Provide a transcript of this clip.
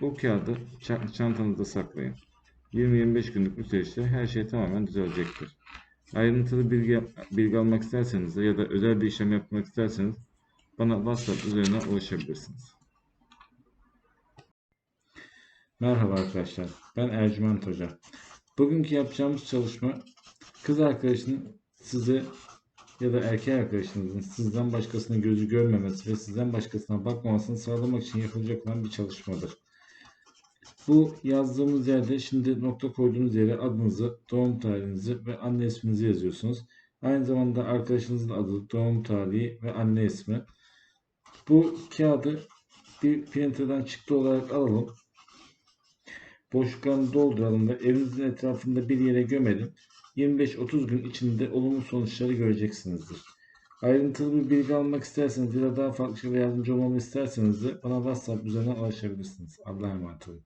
bu kağıdı ça- çantanızda saklayın. 20-25 günlük bir süreçte her şey tamamen düzelecektir. Ayrıntılı bilgi, bilgi almak isterseniz ya da özel bir işlem yapmak isterseniz bana WhatsApp üzerinden ulaşabilirsiniz. Merhaba arkadaşlar. Ben Ercüment Hoca. Bugünkü yapacağımız çalışma kız arkadaşının size ya da erkek arkadaşınızın sizden başkasının gözü görmemesi ve sizden başkasına bakmamasını sağlamak için yapılacak olan bir çalışmadır. Bu yazdığımız yerde şimdi nokta koyduğunuz yere adınızı, doğum tarihinizi ve anne isminizi yazıyorsunuz. Aynı zamanda arkadaşınızın adı, doğum tarihi ve anne ismi. Bu kağıdı bir printer'dan çıktı olarak alalım. Boşluklarını dolduralım ve evinizin etrafında bir yere gömelim. 25-30 gün içinde olumlu sonuçları göreceksinizdir. Ayrıntılı bir bilgi almak isterseniz ya da daha farklı şekilde yardımcı olmamı isterseniz de bana WhatsApp üzerinden ulaşabilirsiniz. Allah'a emanet olun.